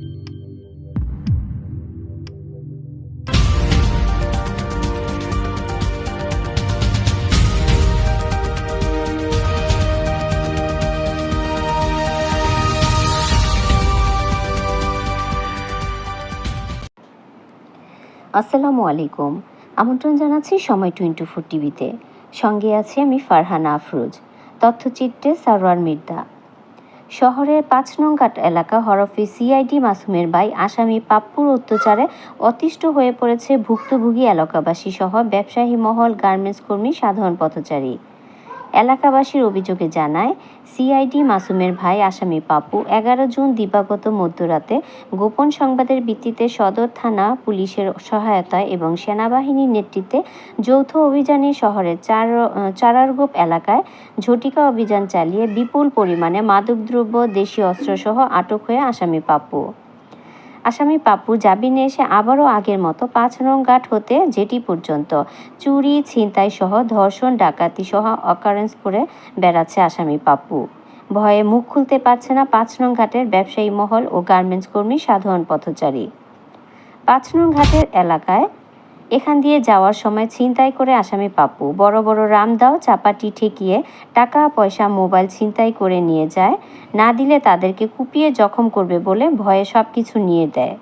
আসসালামু আলাইকুম। আমন্ত্রণ জানাচ্ছি সময় টোয়েন্টি ফোর টিভিতে। সঙ্গে আছি আমি ফারহানা আফরোজ। তথ্যচিত্রে সারোয়ার মির্দা। শহরের পাঁচ নং ঘাট এলাকা হরফে সিআইডি মাসুমের ভাই আসামি পাপ্পুর অত্যাচারে অতিষ্ঠ হয়ে পড়েছে ভুক্তভোগী এলাকাবাসী সহ ব্যবসায়ী মহল গার্মেন্টস কর্মী সাধারণ পথচারী। এলাকাবাসীর অভিযোগে জানায়, সিআইডি মাসুমের ভাই আসামি পাপু এগারো জুন দিবাগত মধ্যরাতে গোপন সংবাদের ভিত্তিতে সদর থানা পুলিশের সহায়তায় এবং সেনাবাহিনীর নেতৃত্বে যৌথ অভিযানে শহরের চার, চারারগোপ এলাকায় ঝটিকা অভিযান চালিয়ে বিপুল পরিমাণে মাদকদ্রব্য, দেশীয় অস্ত্রসহ আটক হয়ে আসামি পাপ্পু আসামি পাপ্পু নিয়ে এসে আবারও আগের মতো পাঁচ নং ঘাট হতে জেটি পর্যন্ত। চুরি, ছিনতাই সহ ধর্ষণ, ডাকাতি সহ অকারেন্স করে বেড়াচ্ছে আসামি পাপ্পু। ভয়ে মুখ খুলতে পারছে না পাঁচ নং ঘাটের ব্যবসায়ী মহল ও গার্মেন্টস কর্মী সাধারণ পথচারী। পাঁচ নং ঘাটের এলাকায় এখান দিয়ে যাওয়ার সময় ছিনতাই করে আসামি পাপ্পু। বড় বড় রামদাও চাপাটি ঠেকিয়ে টাকা, পয়সা, মোবাইল ছিনতাই করে নিয়ে যায়। না দিলে তাদেরকে কুপিয়ে জখম করবে বলে ভয়ে সব কিছু নিয়ে দেয়।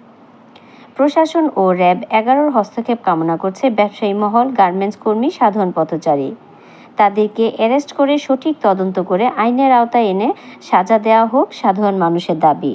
প্রশাসন ও র্যাব এগারোর হস্তক্ষেপ কামনা করছে ব্যবসায়ী মহল, গার্মেন্টস কর্মী, সাধারণ পথচারী। তাদেরকে অ্যারেস্ট করে সঠিক তদন্ত করে আইনের আওতায় এনে সাজা দেওয়া হোক সাধারণ মানুষের দাবি।